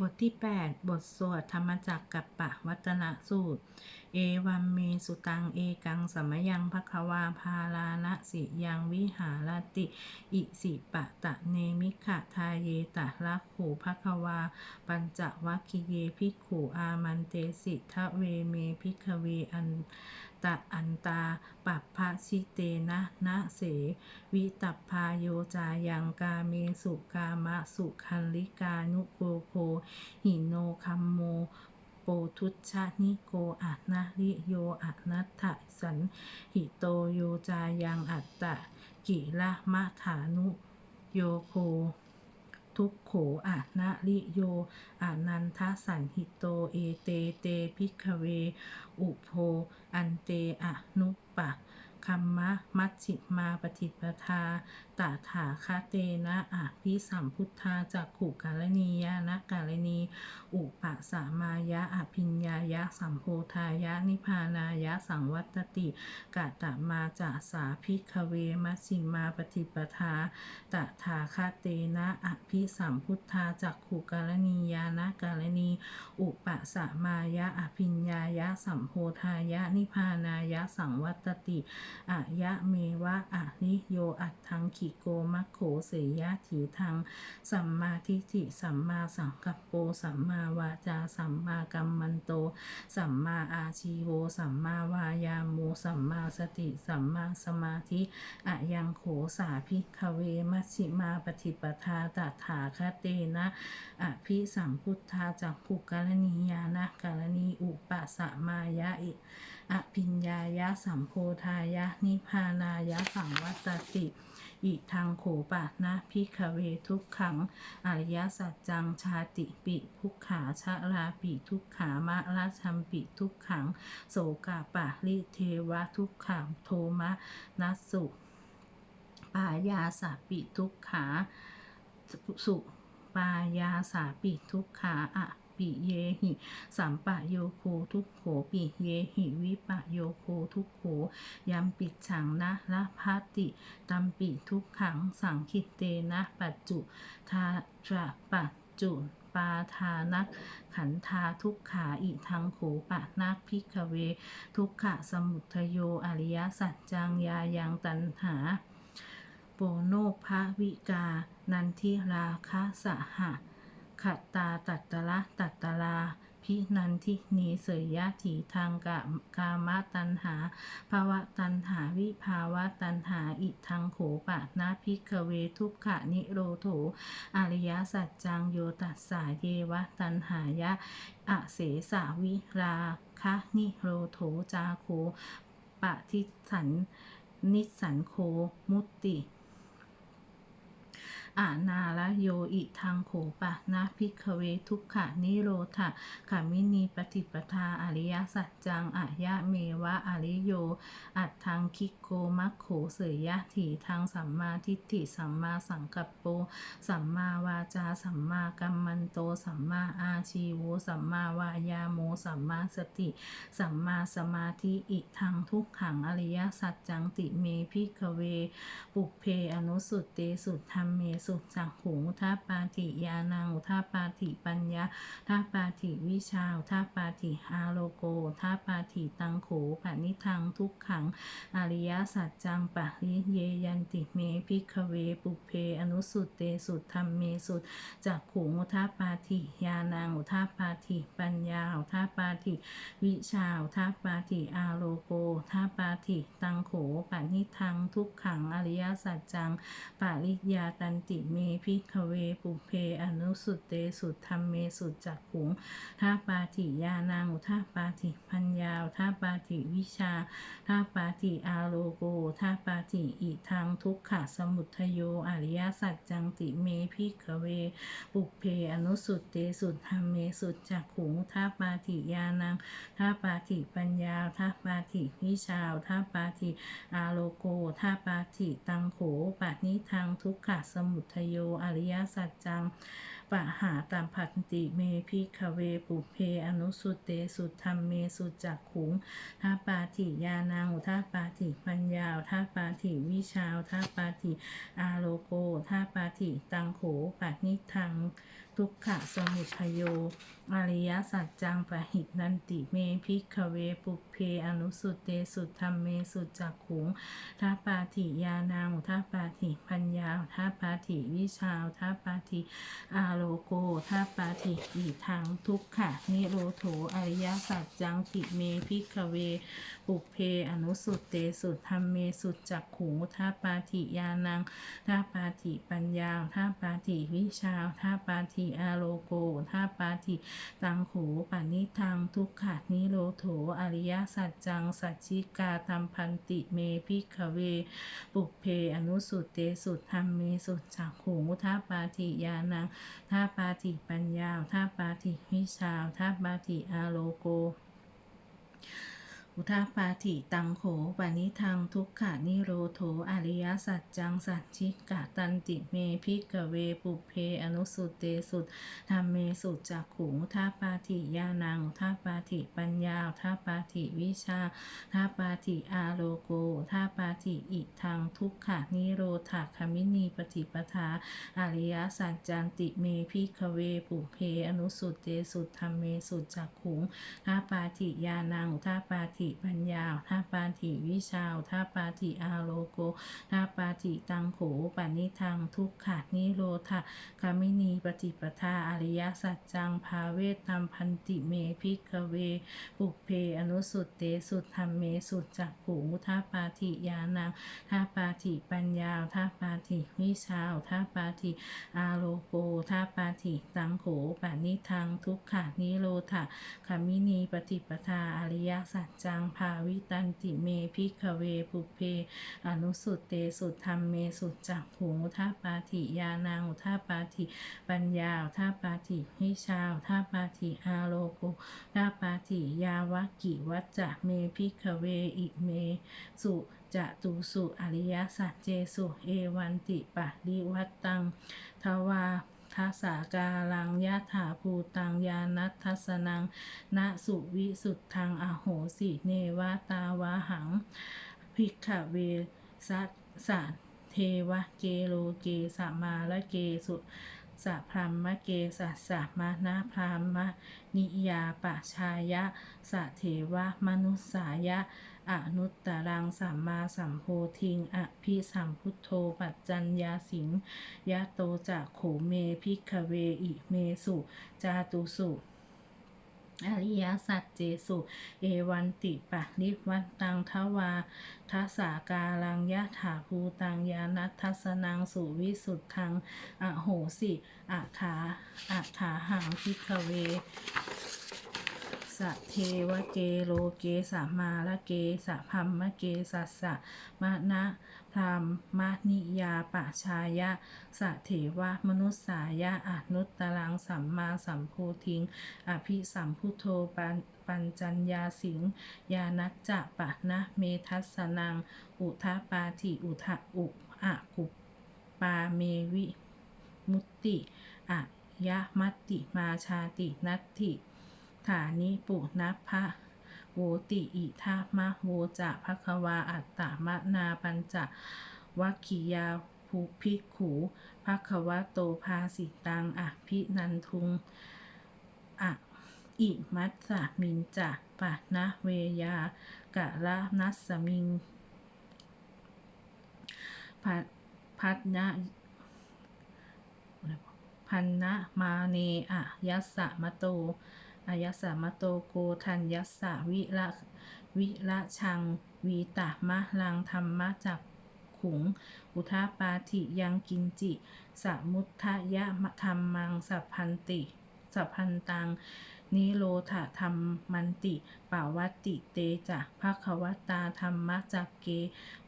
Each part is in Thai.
บทที่ 8 บทสวดธรรมจักรกับปะวัตนสูตร เอวัมเมสุตังเอกังสมยังภควาพาลานะสิยังวิหารติ อิสิปะตะเนมิขะทาเยตะละขูภควา ปัญจวัคคิเยภิกขุอามันเตสิทะเวเมภิกเวอันตะอันตาปัปพะชิเตนะนะเส วิตัพพาโยจายังกาเมสุกามะสุคันลิกานุโกโคหิโนคัมโม โปทุชานิโกอะนะริโยอะนัตถสันหิโตโยจายังอัตตะกิละมะฐานุโยโคทุกโขอะนะริโยอะนันทสันหิโต เอเต เตพิกเว อุโพ อันเตอะนุ คัมมะ มัชฌิมาปฏิปทาตถาคเตนะอะพิสัมพุทธาจักขุกาลนียานะกาลนี อุปสามายะอภิญญายะสัมโพธายะนิพานายะสังวัตติกะตะมาจาสาพิกเวมัชฌิมาปฏิปทาตถาคเตนะอภิสัมพุทธาจักขุกาลนียานะกาลนี อุปสามายะอภิญญายะสัมโพธายะนิพพานายะสังวัตติอายะเมวะอะนิโยอัตถังขิโกมัคโขเสยะถีทัง สัมมาทิฏฐิสัมมาสังกัปโปสัมมาวาจาสัมมากัมมันโต สัมมาอาชีโวสัมมาวายาโมสัมมาสติ สัมมาสมาธิอะยังโขสาภิกขเวมัชฌิมาปฏิปทาตถาคเตนะอภิสัมพุทธาจักขุกาลนียานะกาลนีอุปสมายะอิอภิญญายะสัมโพธายะนิพานายะสังวัตติอิทังโขปะนะพิกเวทุกขัง อริยสัจจังชาติปิทุกขาชะลาปิทุกขามะราชัมปิทุกขัง โสกาปะลิเทวะทุกขังโทมะนัสสุปายาสาปิทุกขาสุปายาสาปิทุกขาอะ ปิเยหิสัมปะโยโคทุกโขปิเยหิวิปะโยโคทุกโขยัมปิดฉังนะละพัติตัมปิทุกขังสังคิเตนะปัจจุทาระปัจจุปาทานักขันธาทุกขาอิทังโขปะนักพิกเว ทุกขะสมุทโยอริยสัจจังยายังตันหา โปโนภาวิกา นันทิราคะสหะ ขตาตัตตละตัตตลาพินันทินีเสยยะถีทางกะกามตันหาภาวะตันหาวิภาวะตันหาอิทังโขปะนาพิกเวทุกขะนิโรโถอริยสัจจังโยตัสสาเยวะตันหายะอะเสสาวิราคะนิโรโถจาโคปะทิสันนิสสันโคมุตติ อานาละโยอิทังโขปะนะพิกเวทุกขะนิโรธะขามินีปฏิปทาอริยสัจจังอายะเมวะอริโย อัตทังคิโกมัคโขเสยยะถีทางสัมมาทิฏฐิสัมมาสังกัปโป สัมมาวาจาสัมมากัมมันโต สัมมาอาชีโวสัมมาวายาโมสัมมาสติ สัมมาสมาธิอิทังทุกขังอริยสัจจังติเมพิกเว ปุเพอนุสุตเตสุธรรมเมสุจักขุงทัปปาติยานังทัปาติปัญญาทัปปาติวิชาอุทัปาติอาโลโกทัปปาติตังโขปนิทังทุกขัง อริยสัจจังปะริเยยันติเมพิกเวปุเพอนุสุตเตสุธรรมเมสุจักขุงทัปาติยานังทัปาติปัญญาทัปาติวิชาอุทัปาติอาโลโกทัปาติตังโขปนิทังทุกขังอริยสัจจังปาริยาตันติติเมพิกเวปุเพอนุสุตเตสุธรรมเมสุจักขุงทัปปาติยานังอุทัปปาติปัญญาทัปปาติวิชาทัปปาติอาโลโกทัปปาติอิทังทุกขะสมุทโยอริยสัจจังติเมพิกเว ปุเพอนุสุตเตสุธรรมเมสุจักขุงทัปปาติยานังทัปปาติปัญญาทัปปาติวิชาทัปปาติอาโลโกทัปปาติตังโขปะนิทังทุกขะสมุทโย อริยสัจจัง ปะหาตามผันติเมพิกเวปุเพ อนุสุเตสุธรรมเมสุจักขุงทาปาติยานังอุทาปาติปัญญาอุทาปาติวิชาอุทาปาติอาโลโกอุทาปาติตังโขปะนิทัง ทุกขะสมุทโย อริยสัจจังปะหินันติเมพิกเวปุเพอนุสุเตสุธรรมเมสุจักขุงทาปาติยานังอุทาปาติปัญญาอุทาปาติวิชาอุทาปาติอาโลโกทาปาติอีทังทุกขะนิโรโถอริยสัจจังติเมพิกเวปุเพอนุสุเตสุธรรมเมสุจักขุงทาปาติยานังท่าปาติปัญญาท่าปาติวิชาท่าปาติอาโลโกท่าปาติตังโขปานิทังทุกขานิโรโถอริยสัจจังสัจจิกาตัมพันติเมพิกเว ปุเพอนุสุเตสุธรรมเมสุจักขุท่าปาติยานังท่าปาติปัญญาท่าปาติวิชาท่าปาติอาโลโก อุทาปาติตังโขปานิทังทุกขานิโรโถอริยสัจจังสัจจิกะตันติเมพิกเวปุเพอนุสุเตสุธรรมเมสุจักขุงอุทาปาติยานังอุทาปาติปัญญาอุทาปาติวิชาอุทาปาติอาโลโกอุทาปาติอิทังทุกขานิโรธาคามินีปฏิปทาอริยสัจจันติเมพิกเวปุเพอนุสุเตสุธรรมเมสุจักขุงทาปาติยานังท่าปาติปัญญาท่าปาติวิชาวท่าปาติอาโลโกท่าปาติตังโขปานิทังทุกขานิโรธาคามินีปฏิปทาอริยสัจจังภาเวตัมพันติเมพิกเว ปุเพอนุสุตเตสุธรรมเมสุจักขุท่าปาติยานังท่าปาติปัญญาท่าปาติวิชาวท่าปาติอาโลโกท่าปาติตังโขปานิทังทุกขานิโรธาขมินีปฏิปทาอริยสัจจังภาวิตันติเมพิกเวปุเพ อนุสุเตสุธรรมเมสุจักหูท่าปาติยานังท่าปาติปัญญาท่าปาติวิชาท่าปาติอาโลโกท่าปาติยาวกิวัจจะเมพิกเวอิเมสุจะตุสุอริยสัจเจสุเอวันติปะริวัตตังทวา ทัสสากาลังยะถาภูตังยานัทสนังนะสุวิสุทธังอโหสิเนวตาวาหัง ภิกขเวสัสเทวะเกโลเกสมาละเกสุสะพรัมะเกสัสสะมานะพรามะนิยาปะชายะสะเทวะมนุสายะ อนุตตรังสัมมาสัมโพธิงอภิสัมพุทโธปัจจัญญาสิงยะโตจะโขเมพิกเวอิเมสุ จาตุสุอริยสัจเจสุ เอวันติปะริวันตังทวาทัสสากาลังยะถาภูตังยานัททัสนังสุวิสุทธังอโหสิอาถาอาถาหังพิกเว สะเทวะเกโลเกสะมาละเกสะพัมมะเกสัสสะมะนะพรามมะนิยาปะชายะสะเถวะมนุสสายะอนุตตรังสัมมาสัมโพธิง อภิสัมพุทโธปันปัญจัญญาสิงยานัจจะปะนะเมทัสนัง อุทาปาติอุทะอุอะกุปปาเมวิมุตติอะยะมัตติมาชาตินัตถิ ฐานิปุนัพะโวติอิทามะโวจะภควาอัตตมะนาปัญจวัคคียาภูภิกขูภควะโตภาสิตังอะพินันทุงอะอิมัสสะมินจะปะนะเวยากะละนัสมิงพัพัดนะพันนะมาเนอะยัสสะมะโต อายสามโตโกทัญยัสสะวิระวิละชัง วีตะมะลังธรรมะจักขุง อุทาปาธิยังกินจิ สมุททะยะมะธรรมังสัพพันติสัพพันตัง นิโรธาธรรมมันติปาวัติเตจะภะคะวตาธรรมจักเก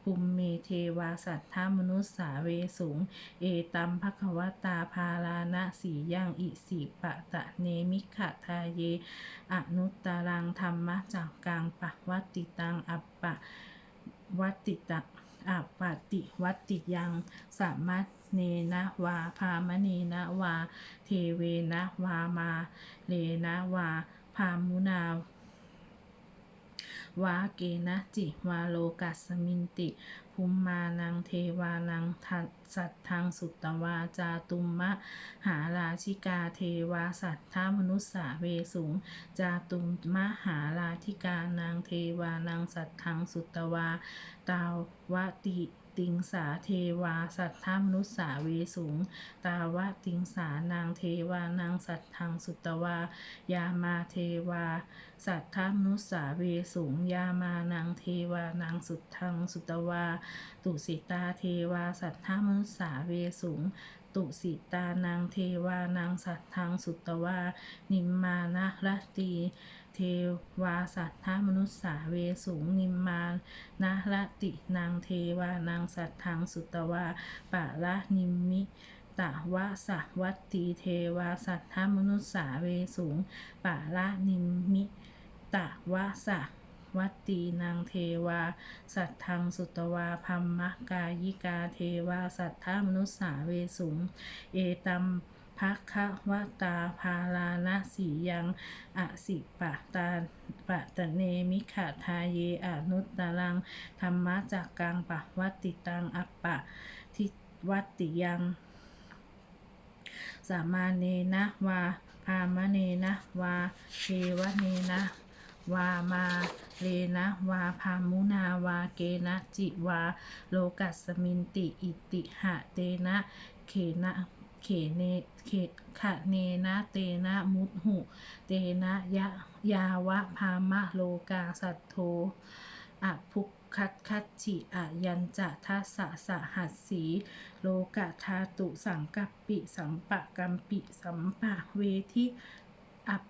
ภูมเมเทวาสัทธามนุสสาเวสูง เอตัมภะคะวตาภาลานะสียังอิสิปะตะเนมิขะทาเย อนุตตรังธรรมจักกังปะวัติตังอัปปะวัตติตัง อัปปติวัตติยังสามัตเนนะวาพามณีนะวา เทเวนะวามา เลนะวา พามุนา วาเกนะจิวาโลกัสมินติ ภูมมานังเทวานังทัสสัทางสุตวาจาตุมมะ หาราชิกาเทวาสัทธามนุษสาเวสุงจาตุมมหาราธิกานางเทวานางสัตทธังสุตตวา ตาวติ ติงสาเทวา สัทธามนุษสาเวสุงตาวะติงสานางเทวานางสัตทธังสุตตวา ยามาเทวา สัทธามนุษสาเวสุงยามานางเทวานางสุทธังสุตวา ตุสิตาเทวา สัทธามนุษสาเวสุง ตุสิตานางเทวานางสัตทธังสุตวา นิมมานะรตตีเทวาสัทธามนุสสาเวสุงนิมมานะรตินางเทวานางสัตทธังสุตวาปะละนิมมิตะวะสะวัตตีเทวาสัทธามนุสสาเวสุงปะละนิมมิตะวะส วัตตีนางเทวา สัทธังสุตวาพัมมะกายิกาเทวา สัทธามนุสสาเวสุง เอตัมภคะวตาภาลานะสียัง อสิปะตาปะตะเนมิขะทาเยอนุตตรัง ธรรมะจากกังปะวัตติตังอัปปะ ทิวัตติยังสามาเนนะวาพามเนนะวาเทวเนนะ วามาเลนะ วาพามุนาวาเกนะจิวา โลกัสมินติอิติหะเตนะเขนะเขเนเขขะเนนะเตนะมุตหุ เตนะยะยาวะพามะโลกาสัตโธอะภุกคัตคัตฉิอะยันจะทัสสะสหัสสี โลกะธาตุสังกัปปิ สัมปะกัมปิ สัมปะเวทิอัป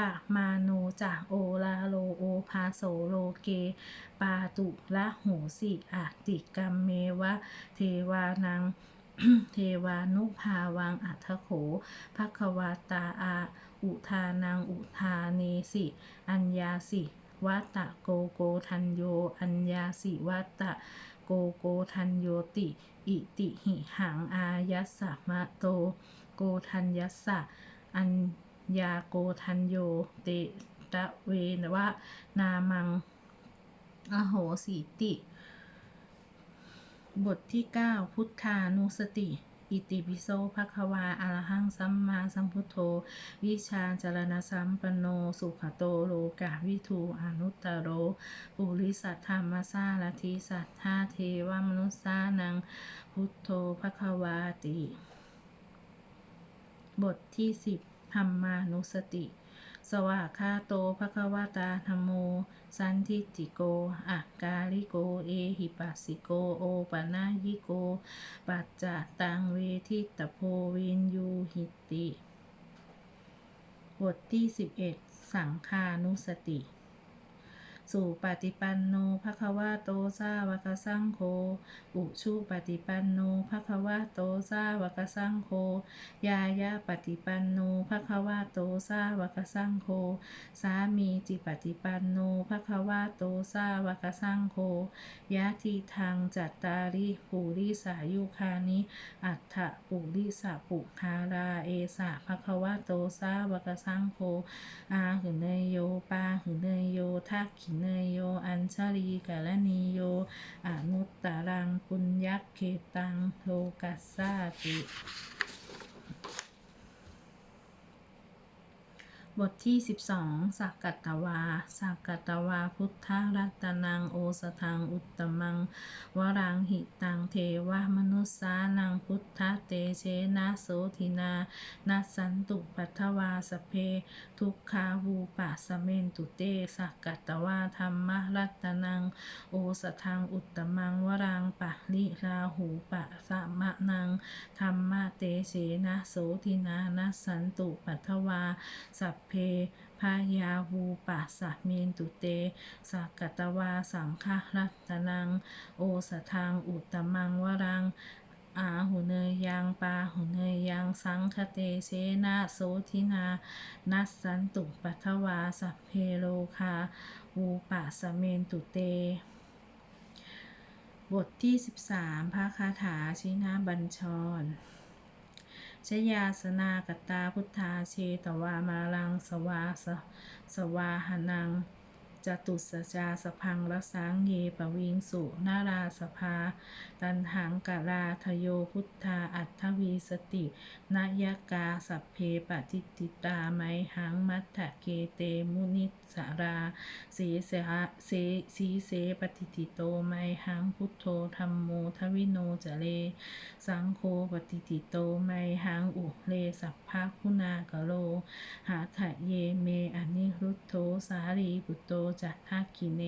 ปะมาโนจะโอลาโลโอภาโสโลเก ปาตุละโหสิอะติกัมเมวะ เทวานัง เทวานุภาวังอัทโขภควาตาอาอุทานังอุทาเนสิ อัญญาสิวัตตะโกโกทันโย อัญญาสิวัตตะโกโกทันโยติ อิติหิหังอายัสสะมะโต โกทันยัสสะอัญ ญาโกทันโยเตตะเวนวะนามัง อโหสิติ บทที่ 9 พุทธานุสติ อิติปิโสภควาอะรหังสัมมาสัมพุทโธ วิชาจารณสัมปโน สุขโตโลกาวิทูอนุตตโร ปุริสัทธรรมสารทิสัทธาเทวมนุสานัง พุทโธภควาติ บทที่10 ธรรมานุสติ สวากขาโตภะคะวตาธัมโม สันทิติโกอักาลิโก เอหิปัสสิโก โอปะนายิโก ปัจจตังเวทิตโพเวนยูหิติ บทที่ 11 สังคานุสติ สุปฏิปันโนภะคะวะโตสาวกสังโฆอุชุปฏิปันโนภะคะวะโตสาวกสังโฆยายาปฏิปันโนภะคะวะโตสาวกสังโฆสามีจิปฏิปันโนภะคะวะโตสาวกสังโฆยะทิทางจัตตาริปุริสายุคานิ อัฏฐปุริสะปุคาราเอสะภะคะวะโตสาวกสังโฆอาหืเนยโยปาหืเนยโยทักขินเนยโย อัญชลีกาลนีโยอนุตตรังปุญญเขตังโลกัสสาติ บทที่ 12สักกัตวาสักกัตวา พุทธรัตนังโอสทังอุตมัง วรังหิตังเทวมนุสสานังพุทธเตเชนะโสทินานัสันตุปัทวาสเพ ทุกขาวูปะสเมนตุเตสักกัตวาธรรมรัตนัง โอสทังอุตมัง วรังปะลิราหูปะสะมะนังธรรมะเตเชนะโสทินานัสสันตุปัทวาสัพเพพายาวูปัสสะเมนตุเตสักกตวาสังฆรัตนัง โอสทังอุตมังวรังอาหุเนยยังปาหุเนยยังสังคเตเสนาโสทินา นัสสันตุปัทวาสัพเพโลคาวูปัสสะเมนตุเต บทที่ 13พระคาถาชินาบัญชร ชยาสนากตาพุทธาเชตวามาลังสวาสสวาหนัง จตุสจาสพังรสังเยปวิงสุนาราสภา ตันหังกะลาทโยพุทธาอัตถวีสตินายกาสัพเพปฏิติตาไมหังมัตถเกเตมุนิสราเสเสหะเสสีเสปฏิติโตไมหังพุทโธธรรมโมทวิโนจเล สังโฆปฏิติโตไมหังอุเลสัพพะคุณากะโล หาถะเยเมอนิรุตโธสารีปุตโตจัตทักขิเน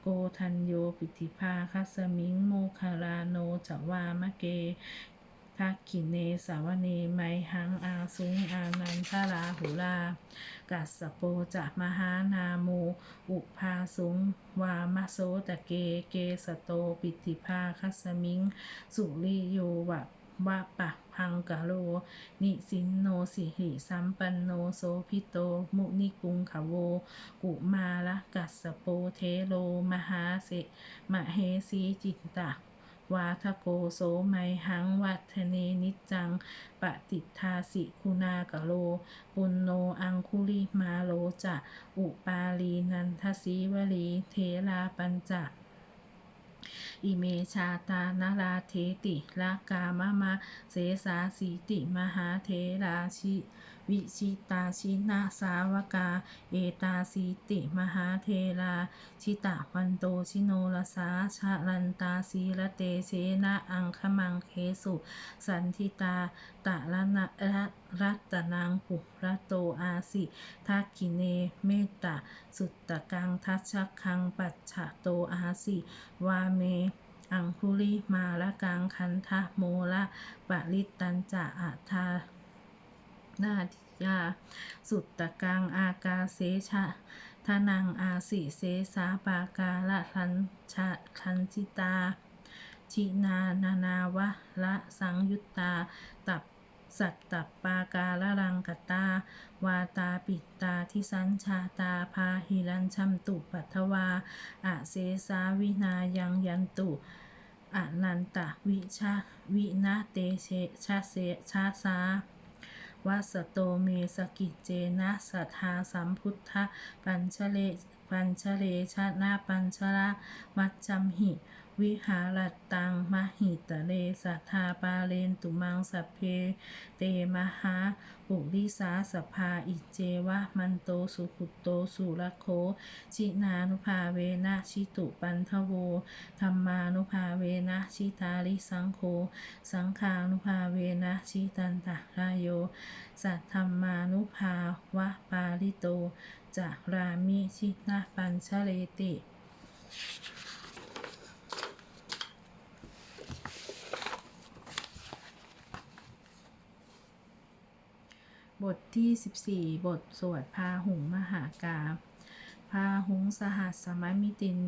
โกทันโยปิติภาคัสมิงโมคาลาโนจวามะเกทักขิเนสาวเนไมหังอาสุงอานันทราหุลา กัสโปจะมหานาโม อุภาสุงวามะโสตะเกเกสโตปิติภาคัสมิง สุริโยวะวะปะ พังกะโล นิสินโนสิหิสัมปันโนโสพิโต มุนิกุงขโว กุมาละกัสโปเทโล มหาเสมะเฮสีจิตตะวาทโกโสไมหังวัฒเนนิจัง ปฏิทาสิคุณากะโล ปุณโนอังคุลิมาโลจะ อุปาลีนันทสีวลี เทราปัญจ อิเมชาตานาราเทติลากามะมะเสสาสีติ มหาเทราชิ วิชิตาชินาสาวกา เอตาสีติ มหาเทราชิตะวันโตชิโนรสาชะลันตาสีละเตเชนะอังคมังเคสุ สันทิตาตะละนะระรัตนังปุระโตอาสิทักขิเนเมตตาสุตตะกังทัชคังปัจฉะโตอาสิวาเมอังคุลิมาละกังคันทะโมละปะริตันจะอาทา นาทิยา สุตตะกัง อากาเสชะทานังอาสิเสสาปากาละทันชะทันชิตา ชินานานาวะละสังยุตตา ตับสัตตับปากาละรังกตา วาตาปิตาทิสัญชาตาพาหิรันชัมตุปัทวาอะเสสาวินายังยันตุอนันตวิชาวินาเตเชชาเสชาสา วัสโตเมสกิจเจนะสัทธาสัมพุทธะปัญชเลปัญชเลชานาปัญชระมัจจมหิ วิหารตังมหิตเลสัทธาปาเลนตุมังสัพเพ เตมหาปุริสาสภาอิเจวะมันโตสุขุตโตสุรโค ชินานุภาเวนะชิตุปันทโวธรรมานุภาเวนะชิตาริสังโฆสังฆานุภาเวนะชิตันตะรายโย สัทธรรมานุภาวะปาลิโตจะรามิชินาปัญชเลติ บทที่ 14 บทสวดพาหุงมหากาพาหุงสหัสสมมิติน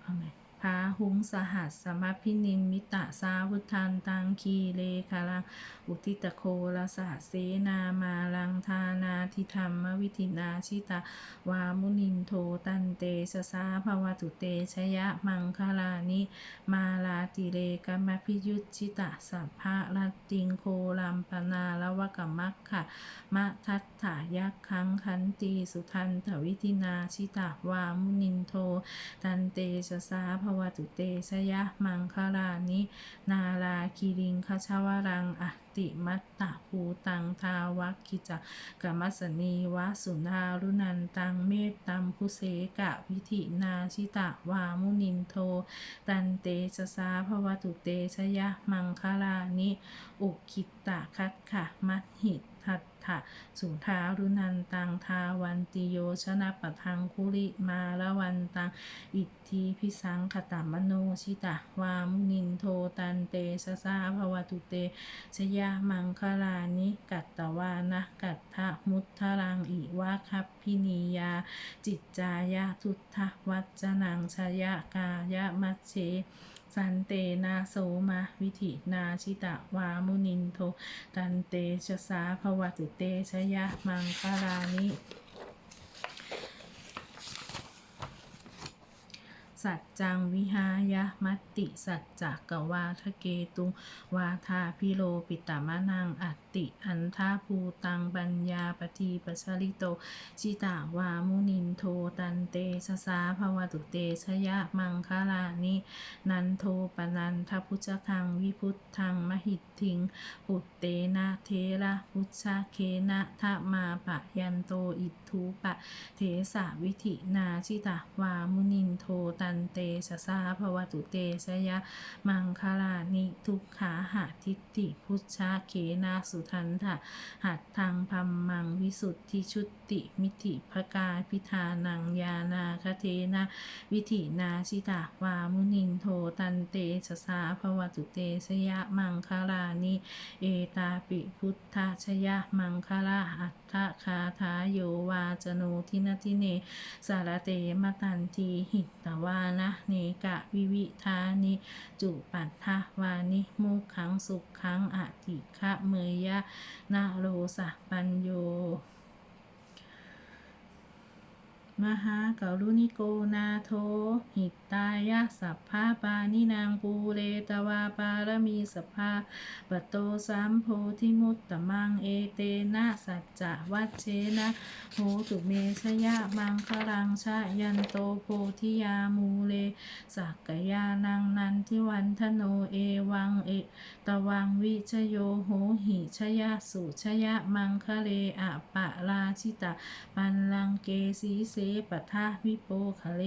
เอาไหม พาหุงสหัสสมพินินมิตะสาวุทันตังคีเลคาลังอุทิตโคลสหเสนามาลังทานาทิธรรมวิธินาชิตาวามุนินโทตันเตชะสาภวตุเตชยะมังคลานิมาลาติเลกัมพิยุตชิตะสัพพะรตติงโคลัมปนาละวะกมมัคคะมะทัตถายักขังคันตีสุทันถวิธินาชิตะวามุนินโทตันเตชะสาภวตุเตชยะมังคลานิ นาลาคิริงคชวรังอติมัตตะภูตังทาวักิจักกมัสนีวะสุนารุนันตังเมตตัมพุเสกะวิธินาชิตะวามุนินโท ตันเตชะสาภวตุเตชยะมังคลานิ อุคิตตะคัตขะมัทหิต ถะสุทารุนันตังทาวันติโยชนะปะทังคุริมาละวันตังอิทธิพิสังขตามโนชิตะวามุนินโทตันเตชะสาภวตุเตชยามังคลานิกัตตวานะกัตถะมุทธรังอิวะคัพพินียา จิตจายะทุทธวัจนังชยกายะมัชเช สันเตนาโสมาวิธินาชิตะวามุนินโท ตันเตชะสาภวตุเตชยะมังคลานิ สัจจังวิหายะมัตติสัจจะกวาทะเกตุง วาทาพิโรปิตามะนังอัตติ อันทาภูตังปัญญาปฏิปัชริโต ชิตาวามุนินโทตันเตสสาภวตุเตชยะมังคลานิ นันโทปนันทพุชคังวิพุทธังมหิตทิง ปุตเตนะเทระพุชเคนะทะมาปะยันโตอิทธุปะ เทสาวิธินาชิตาวามุนินโทตันนเตสสาภวตุเตชยะ มังคลานิทุกขาหาทิฏฐิพุชาเคนาสุทันถะหัตทังพัมมังวิสุทธิชุติมิติภกาพิธานังยานาคเทนะวิถินาชิตาวามุนินโทตันเตสสาภวตุเตชยะมังคลานิเอตาปิพุทธชยะมังคลาอัต ถคาทาโยวาจโนทินทิเน สารเตมตันทีหิตวานะเนกะวิวิธานิจุปัฏฐวานิมุขังสุขขังอติคะเมยะนาโรสะปัญโย มหากรุณิโกนาโท หิตตายะสัพพาปานินางปูเรตวาปารมีสภาปโตสัมโพธิมุตตะมังเอเตนะสัจจะวัชเชนะโหตุเมชยะมังคลังชะยันโตโพธิยามูเลสักกยานังนันทิวันทโนเอวังเอตวังวิชโยโหหิชยะสุชยะมังคะเลอะปะราชิตาปันลังเกสีเสปทาวิโปคะเล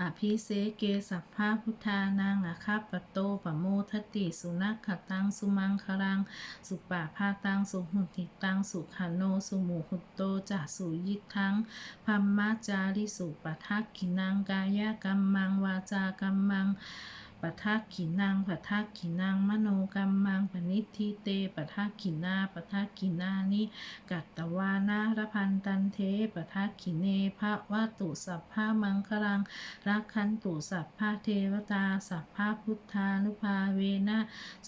อภิเสเกสัพพาพุทธานังอะคาปโตปโมทติสุนักขตังสุมังคลัง สุปาพาตังสุหุติตังสุขโนสุหมูหุตโตจะสุยิทังพัมมาจาริสุปทักขินังกายกัมมังวาจากัมมัง ปะทักขินังปะทักขินังมโนกรรมังปณิทิเตปะทักขินาปะทักขินานิกัตตวานารพันตันเทปะทักขิเนภะวะตุสัพพะมังคลังรักขันตุสัพพะเทวตาสัพพะพุทธานุภาเวนะ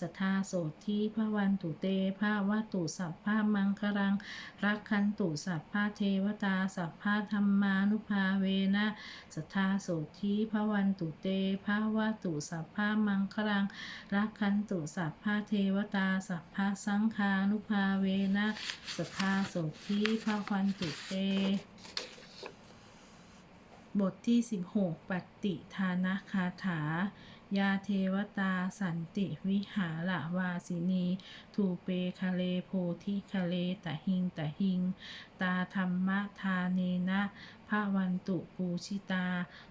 สัทธาโสทีพระวันตุเตภะวะตุสัพพะมังคลังรักขันตุสัพพะเทวตาสัพพะธรรมานุภาเวนะสัทธาโสทีพระวันตุเตภะวะตุสัพพพะมังคลังรักขันตุสัพพะเทวตาสัพพะสังฆานุภาเวนะสัทธาโสทีพระวันตุเต บทที่ 16 ปฏิทานะคาถายาเทวตาสันติวิหารวาสินี ทูเปคะเลโพธิคะเลตะหิงตะหิง ตาธรรมะทาเนนะพระวันตุปูชิตา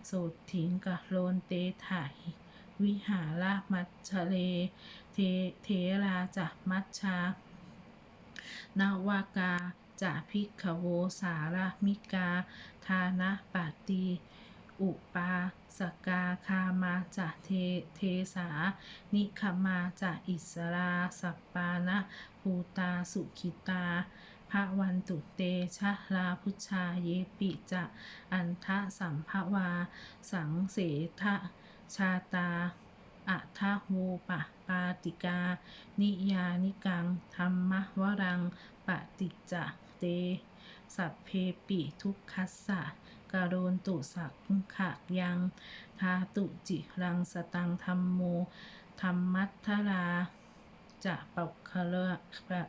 โสถิงกะโลนเตถา วิหารมัชชเลเทเทราจะมัชชานาวากาจะพิกโวสารมิกาทานะปาติอุปาสกาคามาจะเทเทสา นิคมาจะอิสราสัปปานะภูตาสุขิตาพระวันตุเตชะลาพุชชาเยปิจะ อันทะสัมภวา สังเสทะ ชาตาอะทโวปะปาติกา นิยานิกัง ธรรมวรัง ปฏิจจเต สัพเพปิทุกขัสสะกโรนตุสักขะยัง ทาตุจิรังสตังธรรมโม ธรรมัทธราจะปุคละ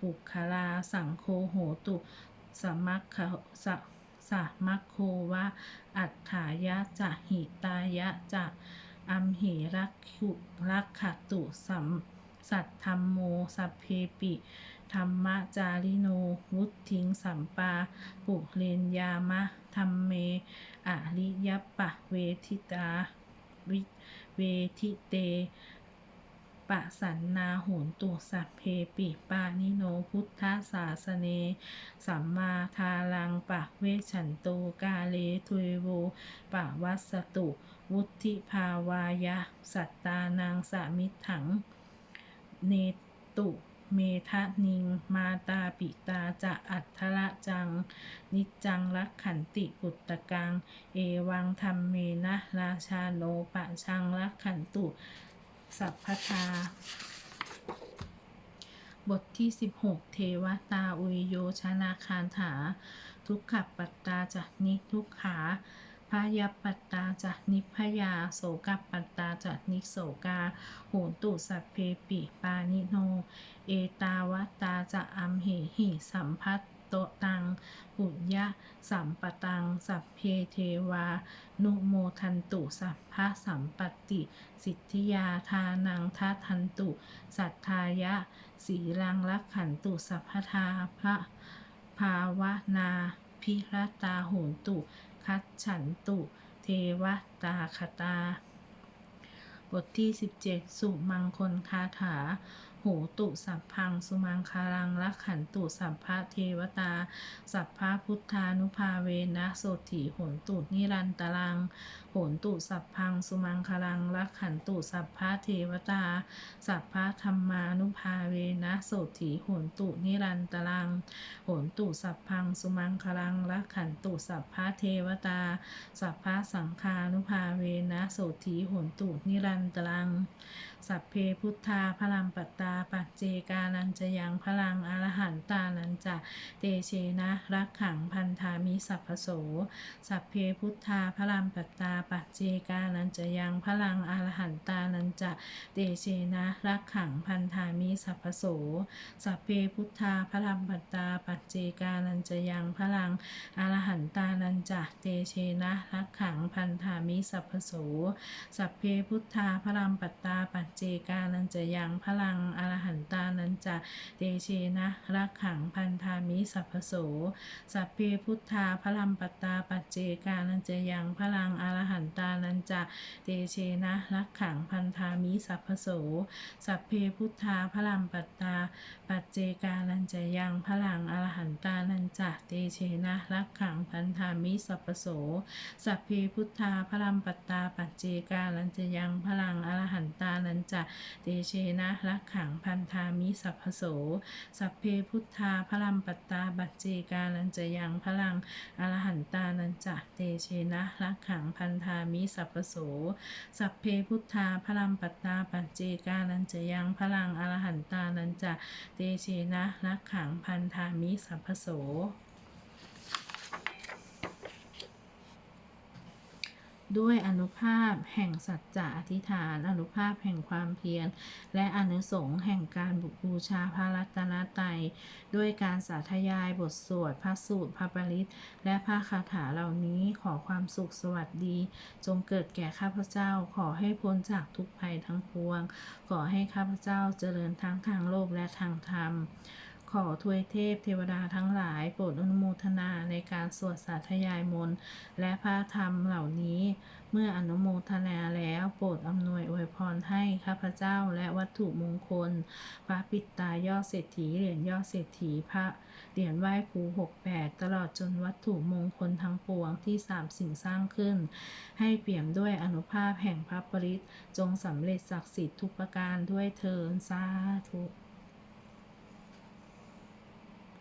ปุคลาสังโคโหตุ สมัคขะ สะสะมัคโควะ อัฏฐายะจะหิตายะจะอัมเหรักขุรักขตุสัมสัตธรรมโมสัพเพปิธรรมจาริโนวุทิงสัมปา ปุเรนยามะธรรมเม อริยปะเวทิตาวิเวทิเต ปะสันนาโหนตุสัพเพปิปานิโนพุทธศาสเน สัมมาทาลังปะเวชันโตกาเลทุยโวปะวัสสตุ วุธิภาวายะ สัตตานังสามิถัง เนตุเมทะนิง มาตาปิตาจะอัทธละจัง นิจจังรักขันติปุตตะกัง เอวังธรรมเมนะราชาโนปะชังรักขันตุ สัพพทา บทที่ 16 เทวตาอุยโยชนาคารถา ทุกขปัตตาจากนิทุกขาภยปัตตาจะนิพยาโสกัปปัตตาจะนิโสกาโหนตุสัพเพปิปานิโน เอตาวตาจะอัมเหหิสัมพัต โตตัง ปุญญะสัมปตัง สัพเพเทวา นุโมทันตุ สัพพะสัมปติ สิทธิยาทานังทัทันตุ สัทธายะ สีลังรักขันตุ สัพพทาพระภาวนาพิรตาโหนตุ คัจฉันตุ เทวตาคตา บทที่ 17 สุมังคลคาถา หตุสัพพังสุมังคารังรักขันตุสัพพะเทวตา สัพพะพุทธานุภาเวนะโสถิโหนตุนิรันตรัง โหนตุสัพพังสุมังคารังรักขันตุสัพพะเทวตา สัพพะธรรมานุภาเวนะโสถิโหนตุนิรันตรังโหนตุสัพพังสุมังคารังรักขันตุสัพพะเทวตา สัพพะสังฆานุภาเวนะโสถีโหนตุนิรันตรัง สัพเพพุทธาพลังปัตตาปัจเจกานันจะยังพลังอรหันตานันจะเตเชนะรักขังพันธามิสัพพโส สัพเพพุทธาพลังปัตตาปัจเจกานันจะยังพลังอรหันตานันจะเตเชนะรักขังพันธามิสัพพโส สัพเพพุทธาพลังปัตตาปัจเจกานันจะยังพลังอรหันตานันจะเตเชนะรักขังพันธามิสัพพโส สัพเพพุทธาพลังปัตตาปัจเจกานันจะยังพลังอรหันตานันจะเตเชนะรักขังพันธามิสัพพโส สัพเพพุทธาพลังปัตตาปัจเจกานันจะยังพลังอรหันันตานันจะเตเชนะรักขังพันธามิสัพพโส สัพเพพุทธาพลังปัตตา ปัจเจกานันจะยังพลังอรหันตานันจะเตเชนะรักขังพันธามิสัพพโส สัพเพพุทธาพลังปัตตา ปัจเจกานันจะยังพลังอรหันตานันจะเตเชนะรักขังพันธามิสัพพโส สัพเพพุทธาพลังปัตตาปัจเจกานันจะยังพลังอรหันตานันจะเตเชนะรักขังพันทามิสัพพโส สัพเพพุทธาพลังปัตตาปัจเจกานันจะยังพลังอรหันตานันจะเตเชนะรักขังพันธามิสัพพโส ด้วยอนุภาพแห่งสัจจะอธิษฐาน อนุภาพแห่งความเพียร และอนุสงส์แห่งการบูชาพระรัตนตรัยด้วยการสาธยายบทสวดพระสูตรพระปริตและพระคาถาเหล่านี้ขอความสุขสวัสดี จงเกิดแก่ข้าพเจ้าขอให้พ้นจากทุกภัยทั้งปวง ขอให้ข้าพเจ้าเจริญทั้งทางโลกและทางธรรม ขอทวยเทพเทวดาทั้งหลายโปรดอนุโมทนาในการสวดสาธยายมนต์และพระธรรมเหล่านี้ เมื่ออนุโมทนาแล้วโปรดอำนวยอวยพรให้ข้าพเจ้าและวัตถุมงคล พระปิดตายอดเศรษฐีเหรียญยอดเศรษฐีพระเหรียญไหว้ครูหกแปดตลอดจนวัตถุมงคลทั้งปวงที่สามสิ่งสร้างขึ้น ให้เปี่ยมด้วยอนุภาพแห่งพระปริตจงสำเร็จศักดิ์สิทธิ์ทุกประการด้วยเทินสาธุ